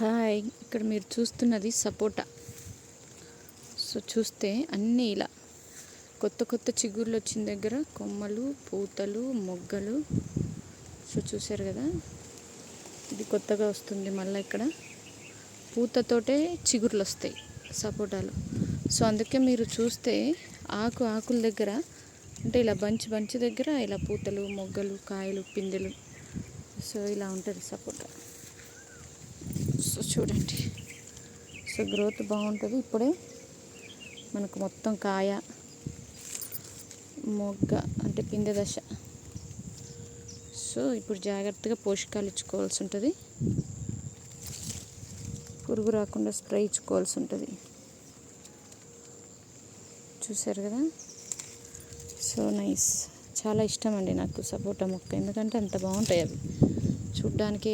Hi ఇక్కడ మీరు చూస్తున్నది సపోటా. సో చూస్తే అన్నీ ఇలా కొత్త కొత్త చిగుర్లు వచ్చిన దగ్గర కొమ్మలు పూతలు మొగ్గలు. సో చూసారు కదా ఇది కొత్తగా వస్తుంది మళ్ళీ ఇక్కడ. పూతతోటే చిగుర్లు వస్తాయి సపోటాలు. సో అందుకే మీరు చూస్తే ఆకు ఆకుల దగ్గర అంటే ఇలా బంచి బంచి దగ్గర ఇలా పూతలు మొగ్గలు కాయలు పిందెలు. సో ఇలా ఉంటుంది సపోటా. సో చూడండి. సో గ్రోత్ బాగుంటుంది. ఇప్పుడే మనకు మొత్తం కాయ మొగ్గ అంటే పిందె దశ. సో ఇప్పుడు జాగ్రత్తగా పోషకాలు ఇచ్చుకోవాల్సి ఉంటుంది. పురుగు రాకుండా స్ప్రే ఇచ్చుకోవాల్సి ఉంటుంది. చూసారు కదా? So nice. చాలా ఇష్టం అండి నాకు సపోటా మొక్క. ఎందుకంటే అంత బాగుంటాయి అవి. చూడ్డానికి